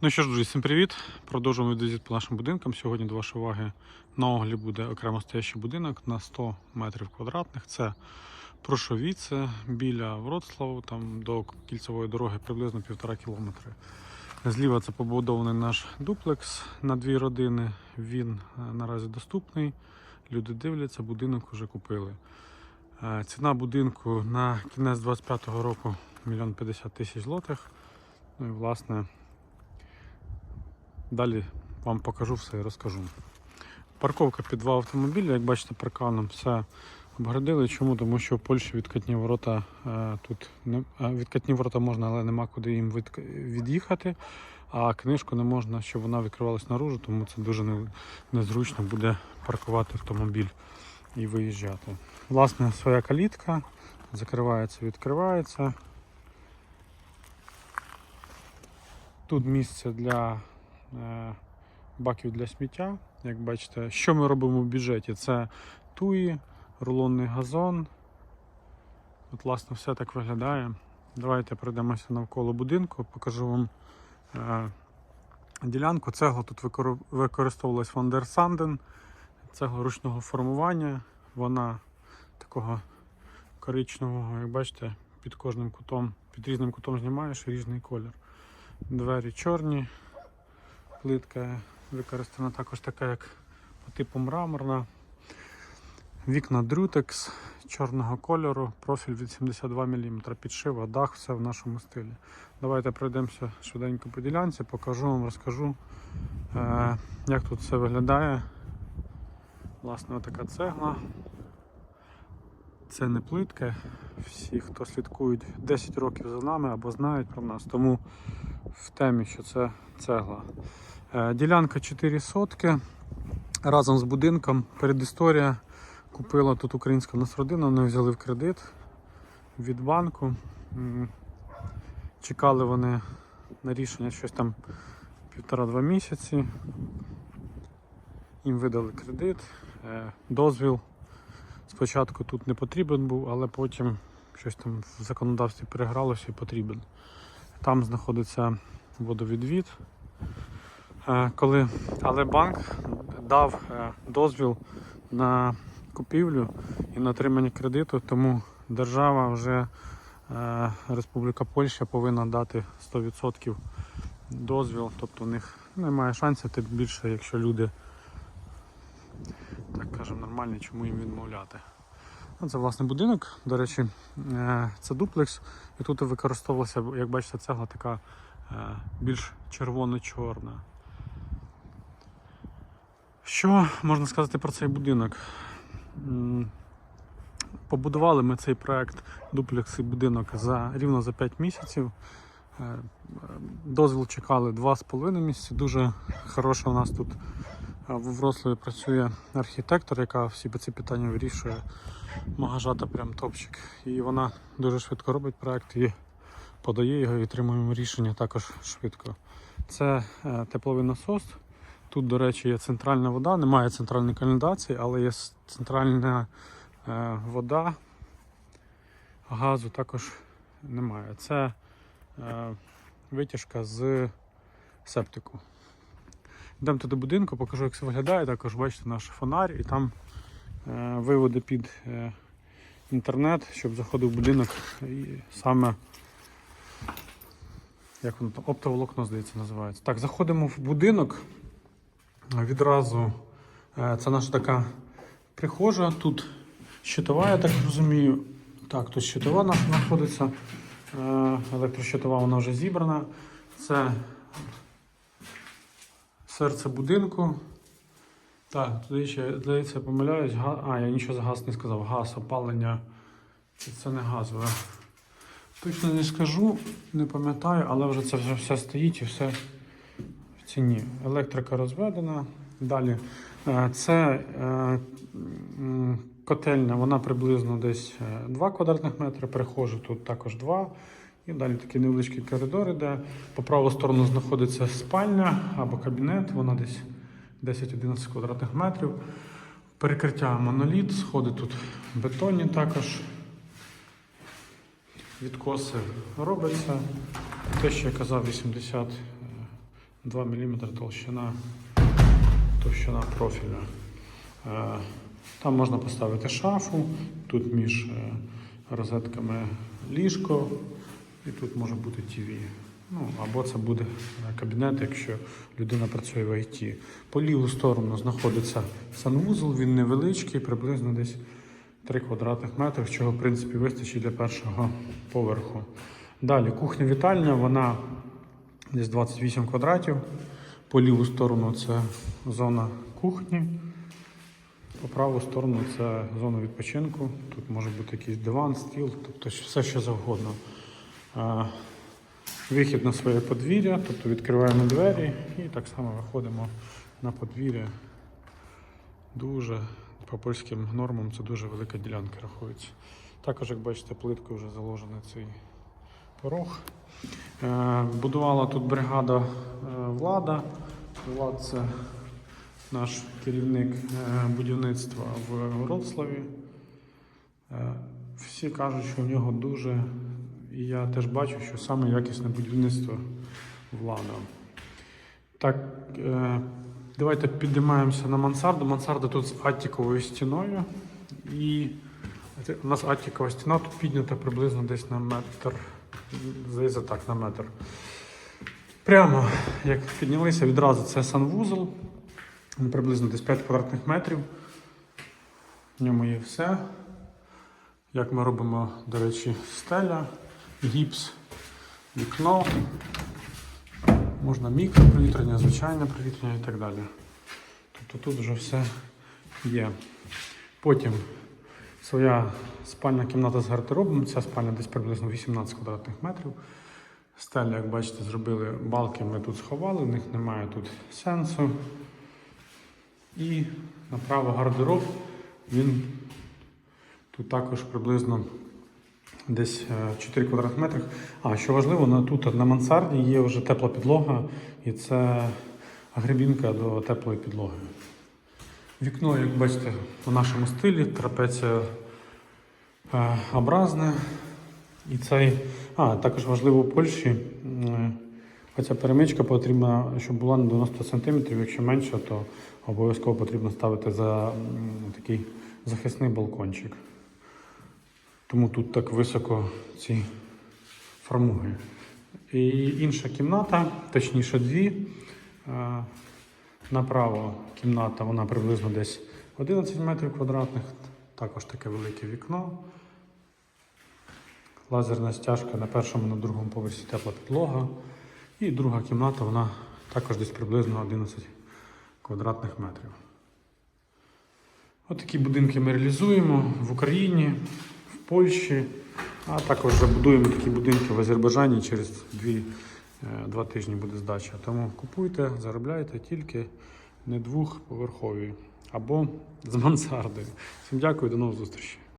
Ну що ж, друзі, всім привіт! Продовжуємо візит по нашим будинкам. Сьогодні до вашої уваги на огляді буде окремо стоящий будинок на 100 метрів квадратних. Це Прошовіце біля Вроцлаву, там до кільцевої дороги приблизно півтора кілометри. Зліва це побудований наш дуплекс на дві родини. Він е, наразі доступний. Люди дивляться, будинок вже купили. Е, Ціна будинку на кінець 25-го року 1 50 тисяч злотих. Ну і власне Далі вам покажу все і розкажу. Парковка під два автомобілі, як бачите, парканом все обгородили. Чому? Тому що в Польщі відкатні ворота е, тут не е, відкатні ворота можна, але нема куди їм від'їхати. А книжку не можна, щоб вона відкривалась наружу, тому це дуже незручно буде паркувати автомобіль і виїжджати. Власне, своя калітка закривається, відкривається. Тут місце для баків для сміття. Як бачите, що ми робимо в бюджеті? Це туї, рулонний газон. От, власне, все так виглядає. Давайте пройдемося навколо будинку, покажу вам е, ділянку. Цегла тут викор- використовувалась Вандер Санден. Цегла ручного формування. Вона такого коричневого, як бачите, під кожним кутом, під різним кутом знімаєш різний колір. Двері чорні, плитка використана також така, як по типу мраморна. Вікна Drutex чорного кольору, профіль від 72 мм, підшив, а дах все в нашому стилі. Давайте пройдемося швиденько по ділянці, покажу вам, розкажу, е, як тут все виглядає. Власне, така цегла. Це не плитка. Всі, хто слідкують 10 років за нами або знають про нас, тому в темі, що це цегла. Е, Ділянка 4 сотки. Разом з будинком. Передісторія купила тут українська в нас родина, вони взяли в кредит від банку. Чекали вони на рішення щось там півтора-два місяці. Їм видали кредит, Е, дозвіл. Спочатку тут не потрібен був, але потім щось там в законодавстві перегралося і потрібен. Там знаходиться водовідвід. Е, Коли, але банк дав е, дозвіл на купівлю і на отримання кредиту, тому держава вже е, Республіка Польща повинна дати 100% дозвіл, тобто у них немає шансів, тим більше, якщо люди так кажемо нормальні, чому їм відмовляти. Ну, Це власне будинок, до речі, це дуплекс, і тут використовувалася, як бачите, цегла така більш червоно-чорна. Що можна сказати про цей будинок? Побудували ми цей проект дуплекс і будинок за рівно за 5 місяців. Е, е, Дозвіл чекали 2,5 місяці. Дуже хороша у нас тут е, в Вроцлаві працює архітектор, яка всі ці питання вирішує. Магажата прям топчик. І вона дуже швидко робить проект і подає його і отримуємо рішення також швидко. Це тепловий насос. Тут, до речі, є центральна вода, немає центральної каналізації, але є центральна е, вода. Газу також немає. Це е, витяжка з септику. Йдемо до будинку, покажу, як це виглядає. Також бачите наш фонарь і там е, виводи під е, інтернет, щоб заходив в будинок і саме як воно там, оптоволокно, здається, називається. Так, заходимо в будинок. Відразу е, це наша така прихожа. Тут щитова, я так розумію. Так, тут щитова наша знаходиться. Е, Електрощитова вона вже зібрана. Це серце будинку. Так, туди ще, здається, помиляюсь. А, я нічого за газ не сказав. Газ, опалення. Це, не газове. Точно не скажу, не пам'ятаю, але вже це вже все стоїть і все ціні. Електрика розведена. Далі. е, Це е, котельня, вона приблизно десь 2 квадратних метри, перехожу тут також 2. І далі такий невеличкий коридор іде. По праву сторону знаходиться спальня або кабінет, вона десь 10-11 квадратних метрів. Перекриття моноліт, сходи тут бетонні також. Відкоси робиться. Те, що я казав, 80 2 мм толщина, товщина профіля. Е, Там можна поставити шафу, тут між е, розетками ліжко, і тут може бути ТВ. Ну, або це буде е, кабінет, якщо людина працює в ІТ. По ліву сторону знаходиться санвузол, він невеличкий, приблизно десь 3 квадратних метри, чого в принципі вистачить для першого поверху. Далі кухня-вітальня, вона десь 28 квадратів. По ліву сторону це зона кухні. По праву сторону це зона відпочинку. Тут може бути якийсь диван, стіл, тобто все що завгодно. Вихід на своє подвір'я, тобто відкриваємо двері і так само виходимо на подвір'я. Дуже по польським нормам це дуже велика ділянка рахується. Також, як бачите, плиткою вже заложений цей порог. Е, Будувала тут бригада е, влада. Влад це наш керівник е, будівництва в Вроцлаві. Всі кажуть, що в нього дуже, і я теж бачу, що саме якісне будівництво влада. Так, давайте підіймаємося на мансарду. Мансарда тут з аттіковою стіною. І у нас аттікова стіна тут піднята приблизно десь на метр. Здається, так, на метр. Прямо як піднялися відразу, це санвузол. Приблизно десь 5 квадратних метрів. В ньому є все. Як ми робимо, до речі, стеля, гіпс, вікно. Можна мікропровітряння, звичайне провітряння і так далі. Тобто тут вже все є. Потім своя спальна кімната з гардеробом. Ця спальня десь приблизно 18 квадратних метрів. Стеля, як бачите, зробили балки, ми тут сховали, в них немає тут сенсу. І направо гардероб. Він тут також приблизно десь е, 4 квадратних метри. А що важливо, тут на мансарді є вже тепла підлога, і це гребінка до теплої підлоги. Вікно, як бачите, у нашому стилі, трапеція е, образне. І цей, а, також важливо в Польщі. м, Оця перемичка потрібна, щоб була на 90 см, якщо менше, то обов'язково потрібно ставити за такий захисний балкончик. Тому тут так високо ці фрамуги. І інша кімната, точніше дві. Направо кімната, вона приблизно десь 11 метрів квадратних, також таке велике вікно. Лазерна стяжка на першому, на другому поверсі тепла підлога. І друга кімната, вона також десь приблизно 11 квадратних метрів. Отакі будинки ми реалізуємо в Україні, в Польщі, а також забудуємо такі будинки в Азербайджані через дві, два тижні буде здача. Тому купуйте, заробляйте тільки не двохповерхові або з мансардою. Всім дякую, до нових зустрічей.